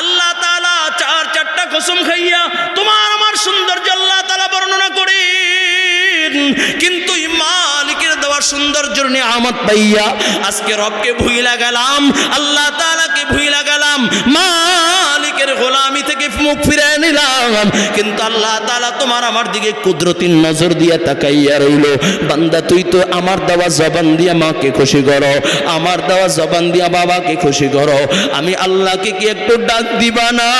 আল্লাহ তালা চার চারটা কসম খাইয়া তোমার আমার সৌন্দর্য আল্লাহ তালা বর্ণনা করে কিন্তু মালিকের সুন্দর সৌন্দর্যের নিয়ামত পাইয়া আজকে রবকে ভুইলা গেলাম, আল্লাহ তালাকে ভুইলা গেলাম। মালিকের গোলামি থেকে মুখ ফিরে নিলাম। কিন্তু আল্লাহ তালা তোমার আমার দিকে কুদরতির নজর দিয়ে তাকাইয়া রইল। বান্দা, তুই তো আমার দেওয়া জবান দিয়া মাকে খুশি করো। আমার দেওয়া জবান দিয়া বাবাকে খুশি করো। আমি আল্লাহকে কি একটু ডাক দিবা না?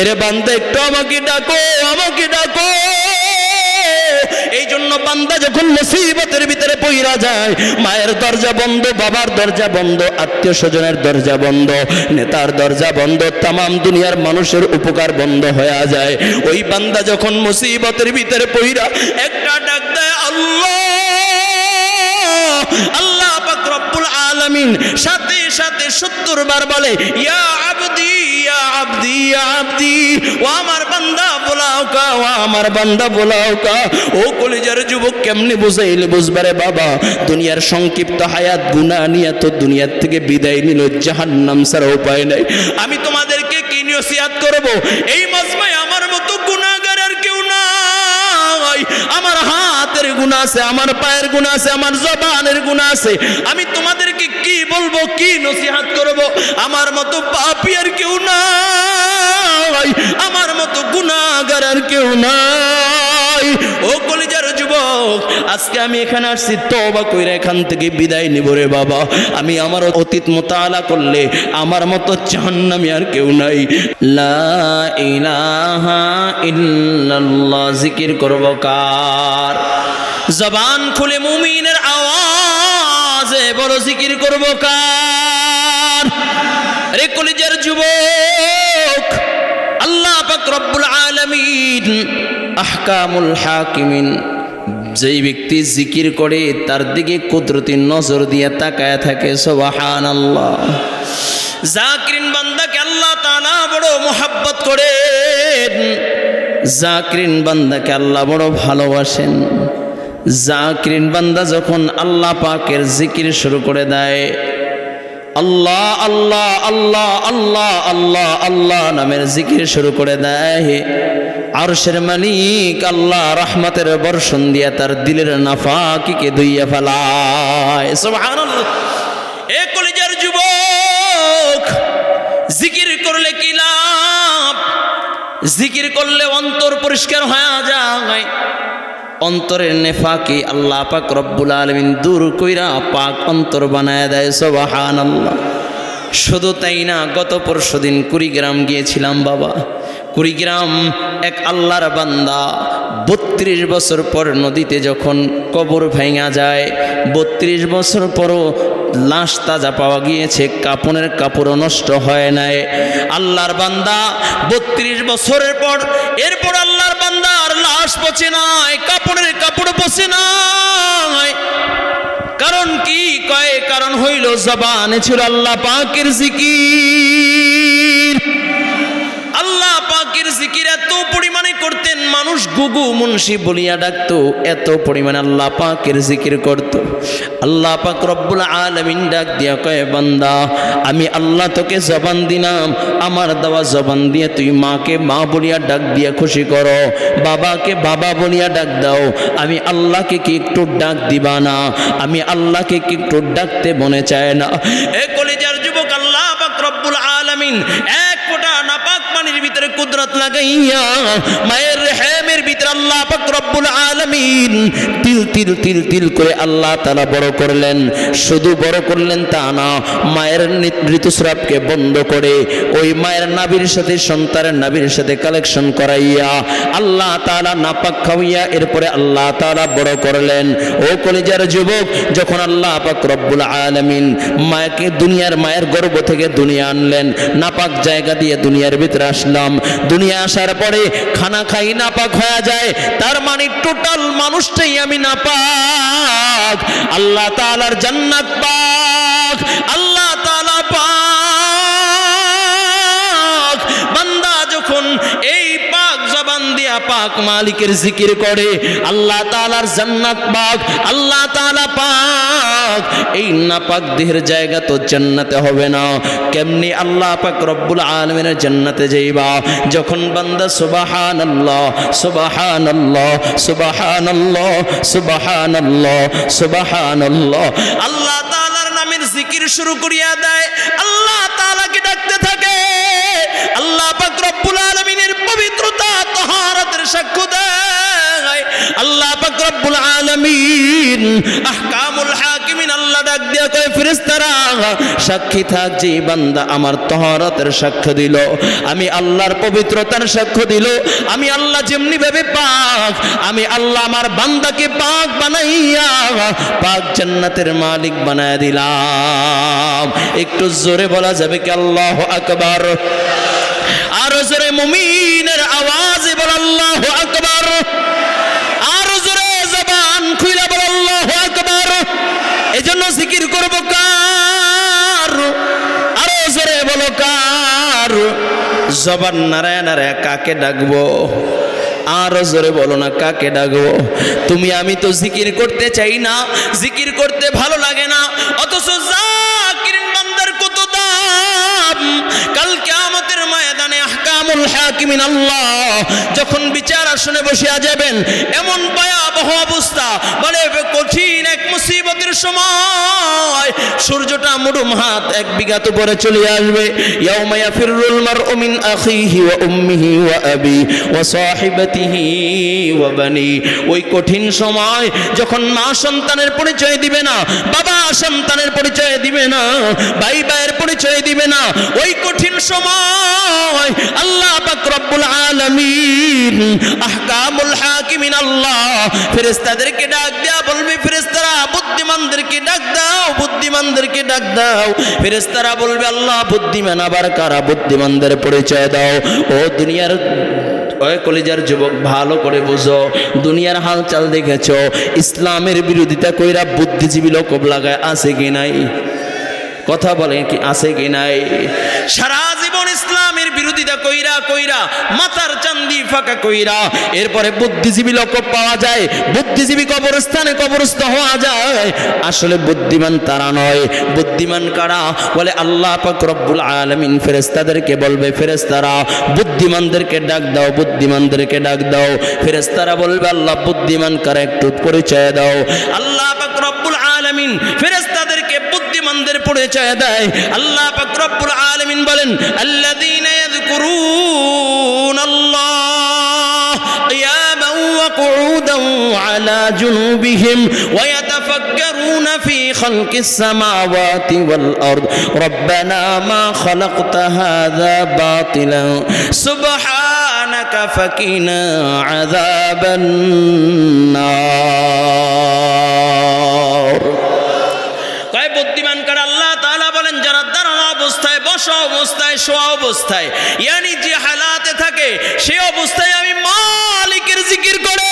এরে বান্দা, একটু আমাকে ডাকো আমাকে ডাকো। বান্দা যখন মুসিবতের ভিতরে পইরা যায়, মায়ের দরজা বন্ধ, বাবার দরজা বন্ধ, আত্মীয় স্বজনের দরজা বন্ধ, নেতার দরজা বন্ধ তাম দুনিয়ার মানুষের উপকার বন্ধ হয়ে যায়। ওই বান্দা যখন মুসিবতের ভিতরে পইরা একটা ডাক দেয়, আল্লাহ আল্লাহ আলামিন সাথে সাথে 70 বার বলে, ইয়া আবদি ইয়া আবদি ইয়া আবদি, ও আমার বান্দা বলাও কা, ও আমার বান্দা বলাও কা, ও কলিজার যুবক কেমনে বুঝাইলে বুঝবারে বাবা? দুনিয়ার সংক্ষিপ্ত হায়াত, গুনাহ নিয়ে তো দুনিয়ার থেকে বিদায় নিল, জাহান্নাম ছাড়া উপায় নাই। আমি তোমাদেরকে কি নসিহত করব? এই মজমায় আমার মতো গুনাহগার নাই আমার হাতের গুণা আছে, আমার পায়ের গুণা আছে, আমার জবানের গুণা আছে। আমি তোমাদেরকে কি বলব, কি নসিহাত করব? আমার মতো পাপি আর কেউ নাই। আমার মতো গুণাগার আর কেউ নাই। ও কলিজার যুবক, আজকে আমি এখানে আসছি তবা কইরা এখান থেকে বিদায় নিব রে বাবা। আমি আমার অতীত মোতালা করলে আমার মতো জাহান্নামি আর কেউ নাই। লা ইলাহা ইল্লাল্লাহ, জিকির করব কার? জবান খুলে মুমিনের আওয়াজে বড় জিকির করব কার? রে কলিজার যুবক, আল্লাহ পাক রব্বুল আলামিন আহকামুল হাকিমিন, যেই ব্যক্তি জিকির করে তার দিকে কুদরতি নজর দিয়ে তাকায় থাকে সোবাহান আল্লাহ জাকিরিন বান্দাকে আল্লাহ তাআলা বড় মোহাব্বত করেন। জাকিরিন বান্দাকে আল্লাহ বড় ভালোবাসেন। জাকিরিন বান্দা যখন আল্লাহ পাকের জিকির শুরু করে দেয় আল্লাহ আল্লাহ আল্লাহ আল্লাহ আল্লাহ আল্লাহ নামের জিকির শুরু করে দেয়। আরশের মালিক আল্লাহ রহমতের বর্ষণ দিয়া তার দিলের নাফা নাফাকিকে দুইয়া ফেলায়। এ কলিজার যুবক, জিকির করলে কি লাভ? জিকির করলে অন্তর পরিষ্কার হয়ে যায়। অন্তরের নেফাকে আল্লাহ পাক রব্বুল আলমিন দূর কইরা পাক অন্তর বানায় দেয় সবাহান আল্লাহ শুধু তাই না, গত পরশু দিন কুড়িগ্রাম গিয়েছিলাম বাবা। কুড়িগ্রাম এক আল্লাহর বান্দা, বত্রিশ বছর পর নদীতে যখন কবর ভেঙা যায়, বত্রিশ বছর পরও লাশ তাজা পাওয়া গিয়েছে, কাপনের কাপড়ও নষ্ট হয় নাই। আল্লাহর বান্দা, বত্রিশ বছরের পর, এরপর আল্লাহর বান্দার লাশ পচে নাই, কাপড়ের কাপড় পচে নাই। কারণ কি? কয়, কারণ হইল জবানে ছিল আল্লাহ পাকের জিকির আল্লাহ পাকের জিকির এত পরিমাণে করতেন মানুষ গুগু মুন্সি বলিয়া ডাকতো, এত পরিমাণে আল্লাহ পাকের জিকির করত। আল্লাহ পাক রব্বুল আলমিন ডাক দিয়া কয়, বান্দা, আমি আল্লাহ তোকে জবান দিলাম, আমার দেওয়া জবান দিয়ে তুই মাকে মা বলিয়া ডাক দিয়া খুশি করো, বাবাকে বাবা বলিয়া ডাক দাও। আমি আল্লাহকে কি একটু ডাক দিবা না? আমি আল্লাহকে কি একটু ডাকতে মনে চায় না? এ কলিজার যুবক, আল্লাহ পাক রব্বুল আলামিন এক পানির ভিতরে কুদরত লাগাইয়া, মায়ের রেহেমের ভিতরে আল্লাহ পাক আলামিন তিল তিল তিল তিল করে আল্লাহ তাআলা বড় করলেন। শুধু বড় করলেন তা না, মায়ের ঋতুস্রাবকে বন্ধ করে ওই মায়ের নাভির সাথে, সন্তানের নাভির সাথে কালেকশন করাইয়া আল্লাহ তাআলা নাপাক খাওয়াইয়া এরপরে আল্লাহ তাআলা বড় করলেন। ও কলিজার যুবক, যখন আল্লাহ পাক রব্বুল আলামিন মাকে দুনিয়ার মায়ের গর্ভ থেকে দুনিয়া আনলেন, নাপাক জায়গা দিয়ে দুনিয়ার ভিতরে আসলাম। দুনিয়া আসার পরে খানা খাই নাপাক হয়ে যায়। তার মানে টোটাল মানুষটাই আমি নাপাক। আল্লাহ তাআলার জান্নাত পাক। আল্লাহ তাআলা পাক। বান্দা যখন এই পাক জবান দিয়া পাক মালিকের জিকির করে, আল্লাহ তাআলার জান্নাত পাক। আল্লাহ তাআলা পাক। পাক, এই নাপাক দেহের জায়গা তো জান্নাতে হবে না। কেমনি আল্লাহ পাক রব্বুল আলমিনের জান্নাতে যাইবা? যখন বান্দা সুবাহান আল্লাহ সুবাহান আল্লাহ সুবাহান আল্লাহ সুবাহান আল্লাহ সুবাহান আল্লাহ আল্লাহ তাআলার নামের জিকির শুরু করিয়া দেয়। আল্লাহ তাআলাকে ডাকতে থাকে। আল্লাহ পাক রব্বুল আলামিনের পবিত্রতা তাহারাতের সাক্ষ্য দেয়। আল্লাহ পাক রব্বুল আলামিন আহকামুল আল্লাহ ডাক দিয়া কয়, ফেরেশতারা, সাক্ষী থাক যে বান্দা আমার তাহারাতের সাক্ষ্য দিল। আমি আল্লাহর পবিত্রতার সাক্ষ্য দিল। আমি আল্লাহ যেমনি ভাবে পাক, আমি আল্লাহ আমার বান্দাকে পাক বানাইয়া, পাক জান্নাতের মালিক বানায় দিলাম। একটু জোরে বলা যাবে কি আল্লাহ আকবার? আর জোরে মুমিনের আওয়াজে বল, আল্লাহ আকবার আর জোরে জবান খুইলা বল আল্লাহ আকবার এজন্য জিকির করব কার? আরও জোরে বলো কার? জবান নারায় নারায় কাকে ডাকবো? আরও জোরে বলো না কাকে ডাকবো? তুমি আমি তো জিকির করতে চাই না, জিকির করতে ভালো লাগে না, অথচ হাকিমিন আল্লাহ। যখন বিচার আসনে বসিয়া যাবেন, এমন ভয়াবহ অবস্থা মানে কঠিন এক মুসিবতের সময় সূর্যটা মুডুম হাত এক বিঘাত উপরে চলে আসবে। ইয়াউমা ইয়াফিরুল মারউ মিন আখিহি ওয়া উম্মিহি ওয়া আবি ওয়া সাহিবাতিহি ওয়া বানি। ওই কঠিন সময় যখন মা সন্তানের পরিচয় দিবে না, বাবা সন্তানের পরিচয় দিবে না ভাই ভাইয়ের পরিচয় দিবে না, ওই কঠিন সময় আল্লাহ পাক রব্বুল আলামিন। আহকামুল হাকিমিন আল্লাহ। ফেরেশতাদেরকে ডাক দেয়া বলবে, ফেরেশতারা বুদ্ধিমানদেরকে ডাক দাও, বুদ্ধিমানদেরকে ডাক দাও। ফেরেশতারা বলবে, আল্লাহ বুদ্ধিমান, আবার কারা বুদ্ধিমানদের পরিচয় দাও? ও দুনিয়ার ওই কলিজার যুবক, ভালো করে বুঝো। দুনিয়ার হালচাল দেখেছ। ইসলামের বিরোধিতা কইরা বুদ্ধিজীবী লোক লাগায় আছে কি নাই? কথা বলেন কি আছে কি নাই? সারা জীবন ইসলামের বিরোধিতা কইরা কইরা, মাথার চান্দি ফাঁকা কইরা, এরপরে বুদ্ধিজীবী লোক পাওয়া যায়, বুদ্ধিজীবী কবরস্থানে কবরস্থ হওয়া যায়। আসলে বুদ্ধিমান তারা নয়। বুদ্ধিমান কারা? বলে আল্লাহ পাক রব্বুল আলামিন ফেরেশতাদেরকে বলবে, ফেরেশতারা, বুদ্ধিমানদেরকে ডাক দাও, বুদ্ধিমানদেরকে ডাক দাও। ফেরেশতারা বলবে, আল্লাহ বুদ্ধিমান কারা একটু পরিচয় দাও। আল্লাহ পাক রব্বুল আলামিন ফেরেশতাদেরকে বুদ্ধিমানদের পরিচয় দেয়। আল্লাহ পাক রব্বুল আলামিন বলেন, আল্লাযীনা ইয়াযকুরুন আল্লাহ কিয়ামান ওয়া কুউদান আলা জুনুবিহিম ওয়া ইয়াতাফাক্কারুনা ফি খালকিস সামাওয়াতি ওয়াল আরদ। রব্বানা মা খালাকতা হাযা বাতিলা সুবহানাকা ফাকিনা আযাবান নার কয় বুদ্ধিমান কার আল্লাহ তাআলা বলেন যারা দাঁড়ানো অবস্থায় বসা অবস্থায় শোয়া অবস্থায়। ইয়ানি যে হালাতে থাকে সেই অবস্থায় আমি মালিকের জিকির করে।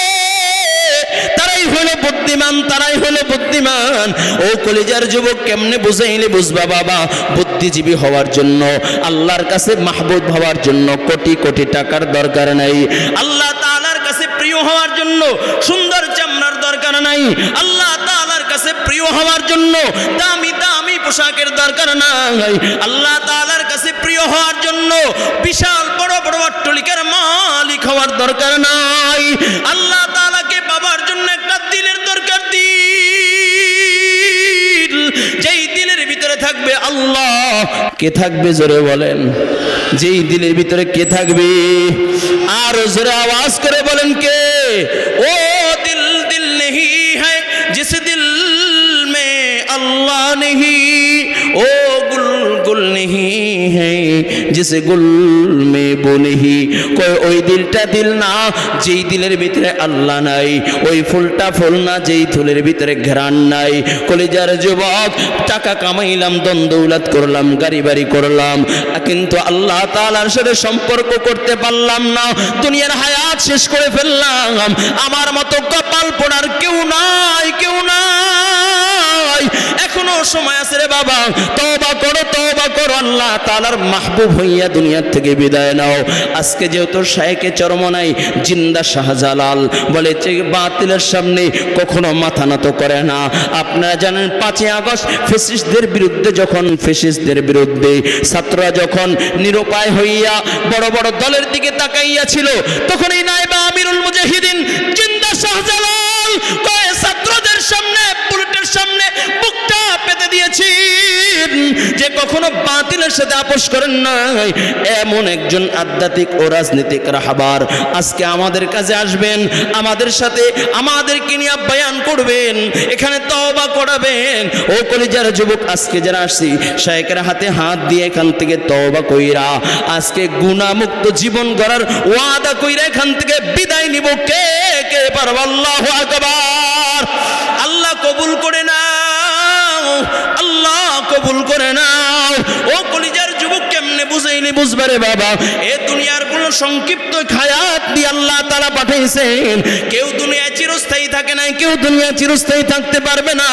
তারাই হলো বুদ্ধিমান, তারাই হলো বুদ্ধিমান। ও কলিজার যুবক কেমনে বুঝাইলে বুঝবা বাবা? বুদ্ধিজীবী হওয়ার জন্য, আল্লাহর কাছে মাহবুব হওয়ার জন্য কোটি কোটি টাকার দরকার নাই। আল্লাহ তাআলার কাছে প্রিয় হওয়ার জন্য সুন্দর চামড়ার দরকার নাই। আল্লাহ তাআলার কাছে প্রিয় হওয়ার জন্য দামি পোশাকের দরকার নাই। আল্লাহ তাআলার কাছে প্রিয় হওয়ার জন্য বিশাল বড় বড় অট্টলিকার মালিক হওয়ার দরকার নাই। আল্লাহ তাআলাকে পাবার জন্য একটা দিলের দরকার দিল। যেই দিলের ভিতরে থাকবে আল্লাহ। কে থাকবে জোরে বলেন? যেই দিলের ভিতরে কে থাকবে? আর জোরে আওয়াজ করে বলেন কে? ও अल्लाह नहीं ओ गुल गुल नहीं है जिस গুল মে বনেহি কয় ওই দিলটা দিল না যেই দিলের ভিতরে আল্লাহ নাই ওই ফুলটা ফুল না যেই ফুলের ভিতরে ঘ্রাণ নাই কলেজার যুবক টাকা কামাইলাম দ্বন্দ্বৌলাত করলাম গাড়ি বাড়ি করলাম কিন্তু আল্লাহ তাআলার সাথে সম্পর্ক করতে পারলাম না দুনিয়ার হায়াত শেষ করে ফেললাম আমার মতো কপাল পোড়ার কেউ নাই কেউ নাই এখনও সময় আছে রে বাবা। তবা করো তবা করো, আল্লাহ তালার মাহবুব হইয়া দুনিয়ার থেকে বিদায় নাও। আজকে যেহেতু শাহেকে চরম নাই, জিন্দা শাহজালাল বলে যে বাতিলের সামনে কখনো মাথা নত করে না। আপনারা জানেন, পাঁচই আগস্ট ফেসিসদের বিরুদ্ধে যখন, ফেসিসদের বিরুদ্ধে ছাত্ররা যখন নিরুপায় হইয়া বড় বড় দলের দিকে তাকাইয়া ছিল তখন এই নাইবা আমিরুল মুজাহিদিন যে কখনো বাতিলের সাথে আপোষ করেন নাই। এমন একজন আধ্যাত্মিক ও রাজনৈতিক রাহাবার আজকে আমাদের কাছে আসবেন, আমাদের সাথে আমাদেরকে নিয়ে বয়ান করবেন, এখানে তওবা করাবেন। ও কলিজার যুবক, আজকে যারা আসছি, শায়েকের হাতে হাত দিয়ে এখান থেকে তওবা কইরা, আজকে গুণামুক্ত জীবন গড়ার ওয়াদা কইরা এখান থেকে বিদায় নিব। কে কে পারব আল্লাহু আকবার। আল্লাহ কবুল করে আল্লাহ কবুল করে নাও। ও কলিজার যুবক কেমনে বুঝাইনি বুঝবারে বাবা। এ দুনিয়ার কোন সংক্ষিপ্ত খায়াত দিয়ে আল্লাহ তারা পাঠাইছেন কেউ দুনিয়া চিরস্থায়ী থাকে নাই, কেউ দুনিয়া চিরস্থায়ী থাকতে পারবে না।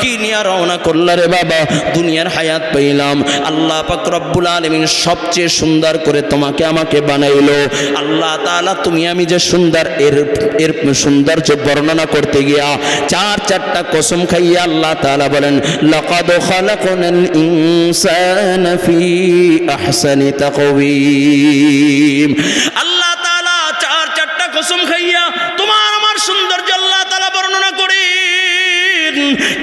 কি নিয়ে রওনা করলা রে বাবা? দুনিয়ার হায়াত পাইলাম আল্লাহ পাক রব্বুল আলামিন সবচেয়ে সুন্দর করে তোমাকে আমাকে বানাইলো। আল্লাহ তাআলা, তুমি আমি যে সুন্দর এর এর সৌন্দর্য বর্ণনা করতে গিয়া চার চারটা কসম খাইয়া আল্লাহ তাআলা বলেন, লাকাদ খালাকনাল ইনসানা ফি আহসানি তাকওয়িম আল্লাহ তাআলা চার চারটা কসম খাইয়া তোমার আমার সুন্দর জল্লা তালা বর্ণনা করেন।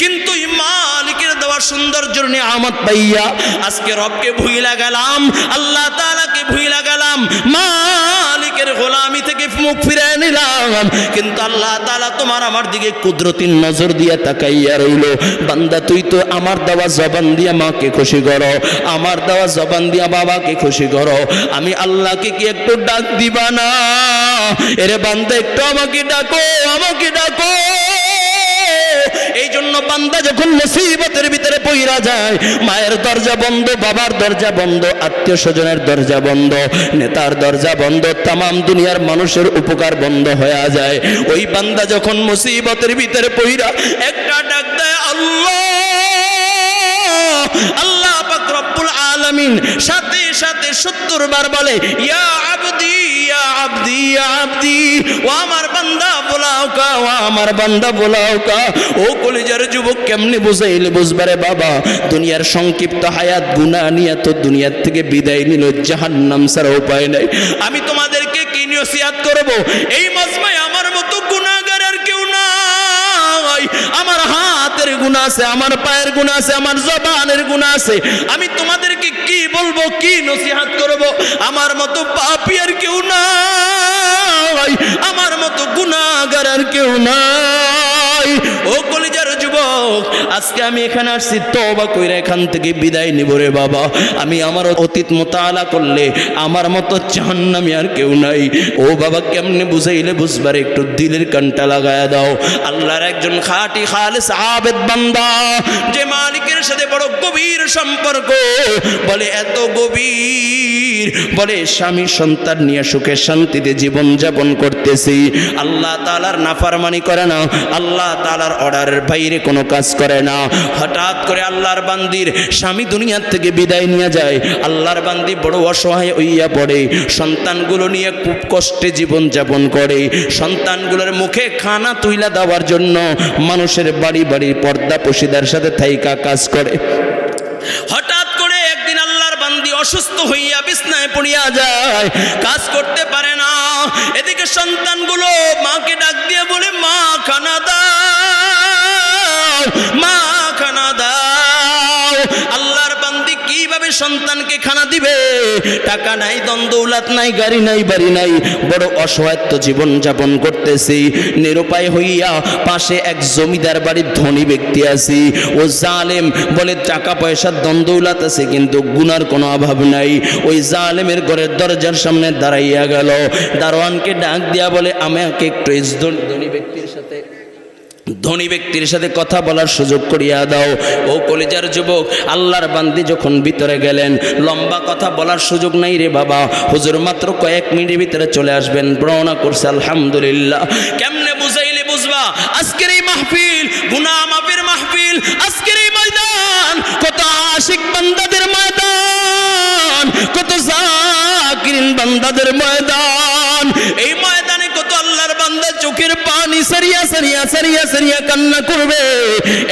কিন্তু মালিকের দেওয়ার সুন্দর জন্য নিয়ামত পাইয়া আজকে রবকে ভুইলা গেলাম, আল্লাহ তালাকে ভুইলা গেলাম। মালিকের গোলামি থেকে মুখ ফিরে নিলাম। কিন্তু আল্লাহ তাআলা তোমার আমার দিকে কুদরতির নজর দিয়ে তাকাইয়া রইল। বান্দা, তুই তো আমার দেওয়া জবান দিয়া মাকে খুশি করো। আমার দেওয়া জবান দিয়া বাবাকে খুশি করো। আমি আল্লাহকে কি একটু ডাক দিবা না? এরে বান্দা, একটু আমাকে ডাকো আমাকে ডাকো। এই জন্য বান্দা যখন মুসিবতের ভিতরে পইরা যায়। মায়ের দরজা বন্ধ, বাবার দরজা বন্ধ, আত্মীয় স্বজনের দরজা বন্ধ, নেতার দরজা বন্ধ তাম দুনিয়ার মানুষের উপকার বন্ধ হয়ে যায়। ওই বান্দা যখন মুসিবতের ভিতরে পইরা একটা ডাক দেয়, আল্লাহ আল্লাহ পাক রব্বুল আলামিন সাথে সাথে সত্তর বার বলে, ইয়া আবদি আবদি আবদি, ও আমার বান্দা বলাও কা, ও আমার বান্দা বলাও কা। ও কলিজার যুবক কেমনে বুঝাইলে বুঝবারে বাবা? দুনিয়ার সংক্ষিপ্ত হায়াত, গুনাহ নিয়ে তো দুনিয়ার থেকে বিদায় নিল, জাহান্নাম ছাড়া উপায় নাই। আমি তোমাদেরকে কি নসিহত করব? এই মজমায় আমার মতো আর কেউ নাই। আমার হাতের গুণা আছে, আমার পায়ের গুণা আছে, আমার জবানের গুণা আছে। আমি তোমাদেরকে বলব, কি নসিহাত করব? আমার মতো পাপি আর কেউ নাই। আমার মতো গুণাগার আর কেউ নাই। ও কলিজার যুবক, আজকে আমি এখানে আসছি তবা কইরা এখান থেকে বিদায় নিব রে বাবা। আমি আমার অতীত মোতালা করলে আমার মতো জাহান্নামি আর কেউ নাই। ও বাবা, কেমনে বুঝাইলে বুঝবার? একটু দিলের কানটা লাগায়া দাও। আল্লাহর একজন খাটি খালেস আবেদ বান্দা, যে মালিকের সাথে বড় গভীর সম্পর্ক, বলে, এত গভীর। বলে, স্বামী সন্তান নিয়ে সুখে শান্তিতে জীবন যাপন করতেছি। আল্লাহ তালার নাফারমানি করে না। আল্লাহ তালার অর্ডারের বাইরে কোনো কাজ করে না। হঠাৎ করে আল্লাহর বান্দির স্বামী দুনিয়ার থেকে বিদায় নিয়ে যায়। আল্লাহর বান্দি বড় অসহায় হইয়া পড়ে। সন্তানগুলো নিয়ে খুব কষ্টে জীবন যাপন করে। সন্তানগুলোর মুখে খানা তুইলা দেওয়ার জন্য মানুষের বাড়ি বাড়ি পর্দা পশিদার সাথে থাইকা কাজ করে। হঠাৎ অসুস্থ হইয়া বিছনায় পড়িয়া যায়, কাজ করতে পারে না। এদিকে সন্তানগুলো মাকে ডাক দিয়ে বলে, মা, খানা দাও, মা, খানা সন্তানকে খানা দিবে। টাকা নাই দ্বন্দ্বৌলাত নাই, গাড়ি নাই, বাড়ি নাই। বড় অসহায়ত্ব জীবন যাপন করতেছি। নিরুপায় হইয়া পাশে এক জমিদার বাড়ির ধনী ব্যক্তি আছি। ও জালেম বলে টাকা পয়সার দ্বন্দ্বৌলাত আছে, কিন্তু গুনার কোনো অভাব নাই। ওই জালেমের ঘরের দরজার সামনে দাঁড়াইয়া গেল। দারোয়ানকে ডাক দিয়া বলে, আমাকে একটু ধনী ব্যক্তির সাথে ধনী ব্যক্তির সাথে কথা বলার সুযোগ করিয়া দাও। ও কলিজার যুবক, আল্লাহর বান্দি যখন ভিতরে গেলেন, লম্বা কথা বলার সুযোগ নাই রে বাবা। হুজুর মাত্র কয়েক মিনিটের ভিতরে চলে আসবেন, বর্ণনা করছে, আলহামদুলিল্লাহ। কেমনে বুঝাইলে বুঝবা? আজকের এই মাহফিল গুনা মাফের মাহফিল, আজকের এই ময়দান, কত আশিক বান্দাদের ময়দান, কত জাকিরিন বান্দাদের ময়দান। এই ময়দানে সারিয়া সারিয়া সারিয়া সারিয়া কান্না করবে।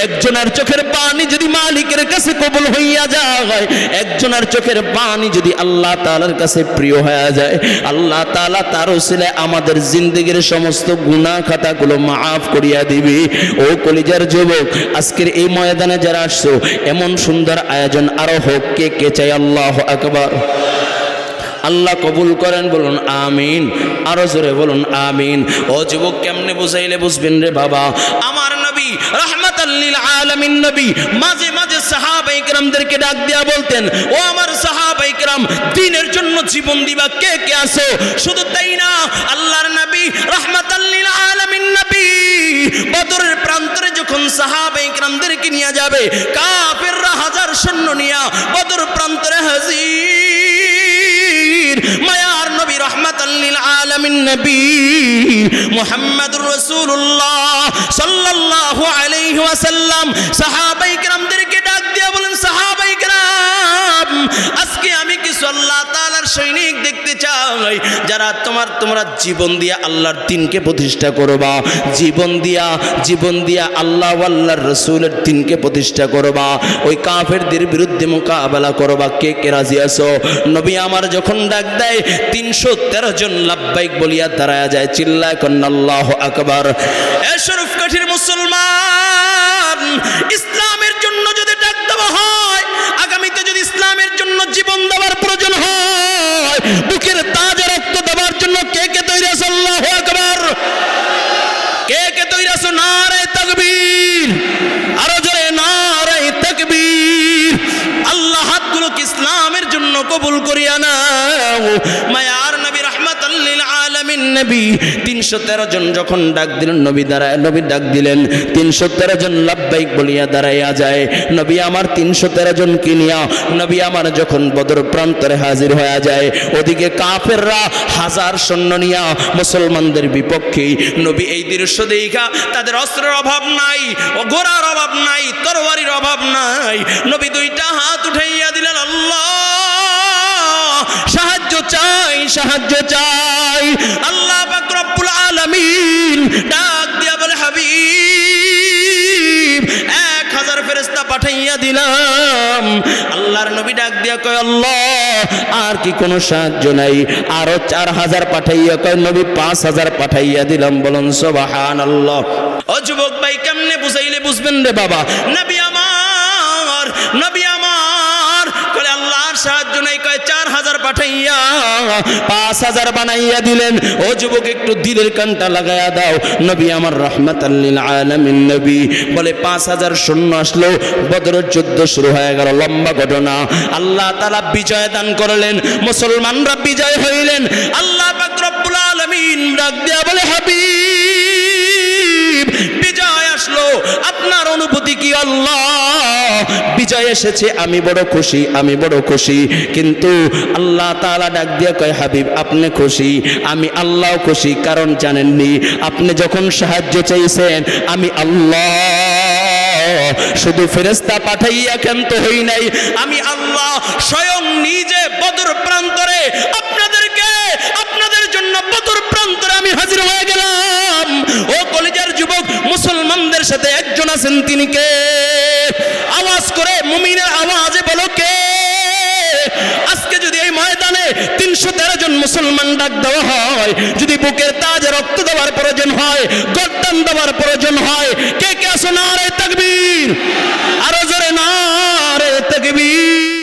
একজনের চোখের পানি যদি মালিকের কাছে কবুল হইয়া যায়, একজনের চোখের পানি যদি আল্লাহ তাআলার কাছে প্রিয় হয়ে যায়, আল্লাহ তাআলা তার ছেলে আমাদের জিন্দগির সমস্ত গুনাহ খাতাগুলো মাফ করিয়া দিবে। ও কলিজার যুবক, আজকের এই ময়দানে যারা আসছো, এমন সুন্দর আয়োজন আরও হোক, কে কে চাই? আল্লাহ আকবার। আল্লাহ কবুল করেন, বলুন আমিন। আরও জোরে বলুন আমিন। ও যুবক, কেমনে বুঝাইলে বুঝবেন রে বাবা? আমার নবী, রহমতাল আলমিন নবী, মাঝে মাঝে সাহাবাই کرامদেরকে ডাক দিয়া বলতেন, ও আমার সাহাবাই کرام দিনের জন্য জীবন দিবা, কে কে আসো শুধু তাই না, আল্লাহর নবী রহমাতাল্লিল আলমিন নবী, বদরের প্রান্তরে যখন সাহাবাই کرامদেরকে নিয়ে যাবে, কাফেররা হাজার সৈন্য নিয়া বদর প্রান্তরে হাজির। মায়ার নবী রহমাতাল্লিল আলামিন নবী মুহাম্মাদুর রাসূলুল্লাহ সাল্লাল্লাহু আলাইহি ওয়াসাল্লাম। সাহাবাই کرامদেরকে ডাক দিয়ে বলেন, সাহাবাই کرام আজকে আমি কিছু আল্লাহ তাআলার সৈনিক দেখতে চাই, যারা তোমার, তোমরা জীবন দিয়া আল্লাহর দিনকে প্রতিষ্ঠা করবা। জীবন দিয়া জীবন দিয়া আল্লাহ আল্লাহর রসুলের দিনকে প্রতিষ্ঠা করবা। ওই কাফেরদের বিরুদ্ধে মোকাবেলা করবা। কে কে রাজি আছো? নবী আমার যখন ডাক দেয়, তিনশো তেরো জন লাভবাইক বলিয়া দাঁড়ায় যায়, চিল্লায় কন্নাল্লাহ আকবার। এ কাঠির মুসলমান, ইসলামের জন্য যদি ডাক দেওয়া হয়, আগামীতে যদি ইসলামের জন্য জীবন দেওয়ার প্রয়োজন হয় বুকের তাজা রক্ত দেওয়ার জন্য কে কে তৈরি আছে আল্লাহ আকবার কে তৈরি আছো নারে তকবীর, আরও জোরে নারে তকবীর। আল্লাহ হাতগুলোকে ইসলামের জন্য কবুল করিয়া নাও। মায়ার নবী আলামিন নবী। তিনশো তেরো জন যখন ডাক দিলেন, নবী দাঁড়ায়, নবী ডাক দিলেন, তিনশো তেরো জন লাভবাইক বলিয়া দাঁড়াইয়া যায়, নবী, আমার তিনশো তেরো জন কিনিয়া নবী আমার যখন বদর প্রান্তরে হাজির হয়ে যায়, ওদিকে কাফেররা হাজার সৈন্য নিয়া মুসলমানদের বিপক্ষে, নবী, এই দৃশ্য দেখা তাদের অস্ত্রের অভাব নাই, ও ঘোড়ার অভাব নাই, তরবারির অভাব নাই, নবী দুইটা হাত উঠাইয়া সাহায্য চাই। আল্লাহ পাক রব্বুল আলামিন ডাক দিয়া বলে, হাবিব, এক হাজার ফেরেস্তা পাঠাইয়া দিলাম। আল্লাহর নবী ডাক দিয়া কয়, আল্লাহ, আর কি কোনো সাহায্য নাই। আরও চার হাজার পাঠাইয়া কয়, নবী পাঁচ হাজার পাঠাইয়া দিলাম। বলুন সোবাহান আল্লাহ ও যুবক ভাই, কেমনে বুঝাইলে বুঝবেন রে বাবা? নবী আমার, নবী পাঠাইয়া পাঁচ হাজার বানাইয়া দিলেন। ও যুবক, একটু দিলের কানটা লাগাইয়া দাও। নবী আমার রহমত আলমিন নবী বলে পাঁচ হাজার শূন্য আসলো। বদরের যুদ্ধ শুরু হয়ে গেল, লম্বা ঘটনা। আল্লাহ তালা বিজয় দান করলেন, মুসলমানরা বিজয় হইলেন। আল্লাহ রব্বুল আলামিন ডাক দিয়া বলে বিজয় আসলো। আপনার অনুভূতি কি আল্লাহ? বিজয় এসেছে, আমি বড় খুশি, আমি বড় খুশি। কিন্তু আল্লাহ তাআলা ডাক দিয়ে কয়, হাবিব, আপনি খুশি? আমি আল্লাহ খুশি, কারণ জানেননি, আপনি যখন সাহায্য চাইছেন, আমি আল্লাহ। শুধু ফেরেস্তা পাঠাইয়া ক্ষান্ত হই নাই, আমি আল্লাহ স্বয়ং নিজে বদর প্রান্তরে আপনাদেরকে, আপনাদের জন্য বদর প্রান্তরে আমি হাজির হয়ে গেলাম। ও কলিজার যুবক মুসলমানদের সাথে একজন আছেন তিনি কে? আওয়াজ করে মুমিনের আওয়াজে বলো কে? আজকে যদি এই ময়দানে তিনশো তেরো জন মুসলমান ডাক দেওয়া হয়, যদি বুকের তাজে রক্ত দেওয়ার প্রয়োজন হয় গদ্দান দেওয়ার প্রয়োজন হয়, কে কে আসো না রে তকবীর। আরও জোরে না রে তকবীর।